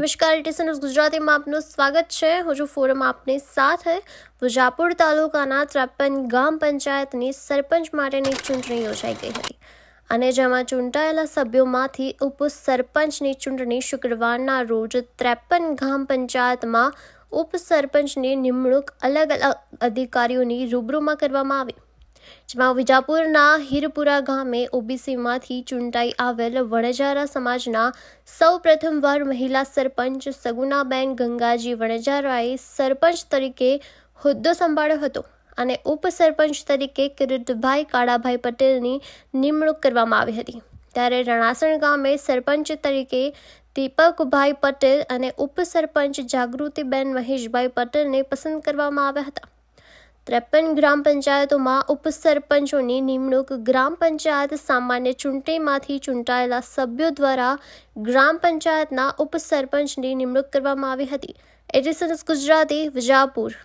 નમસ્કાર એટીસન ગુજરાતીમાં આપનું સ્વાગત છે. હું છું ફોરમ આપની સાથે વિજાપુર તાલુકાના ત્રેપન ગામ પંચાયતની સરપંચ માટેની ચૂંટણી યોજાઈ ગઈ હતી. અને જેમાં ચૂંટાયેલા સભ્યોમાંથી ઉપસરપંચની ચૂંટણી શુક્રવારના રોજ ત્રેપન ગામ પંચાયતમાં ઉપસરપંચની નિમણૂક અલગ અલગ અધિકારીઓની રૂબરૂમાં કરવામાં આવી. જેમાં વિજાપુરના હીરપુરા ગામે ઓબીસીમાંથી ચૂંટાઈ આવેલ વણજારા સમાજના સૌ પ્રથમવાર મહિલા સરપંચ સગુનાબેન ગંગાજી વણજારાએ સરપંચ તરીકે હોદ્દો સંભાળ્યો હતો અને ઉપસરપંચ તરીકે કિરીટભાઈ કાળાભાઈ પટેલની નિમણૂક કરવામાં આવી હતી. ત્યારે રણાસણ ગામે સરપંચ તરીકે દીપકભાઈ પટેલ અને ઉપસરપંચ જાગૃતિબેન મહેશભાઈ પટેલને પસંદ કરવામાં આવ્યા હતા. ત્રેપન ગ્રામ પંચાયતોમાં ઉપસરપંચોની નિમણૂક ગ્રામ પંચાયત સામાન્ય ચૂંટણીમાંથી ચૂંટાયેલા સભ્યો દ્વારા ગ્રામ પંચાયતના ઉપસરપંચની નિમણૂક કરવામાં આવી હતી. એડિસન્સ ગુજરાતી વિજાપુર.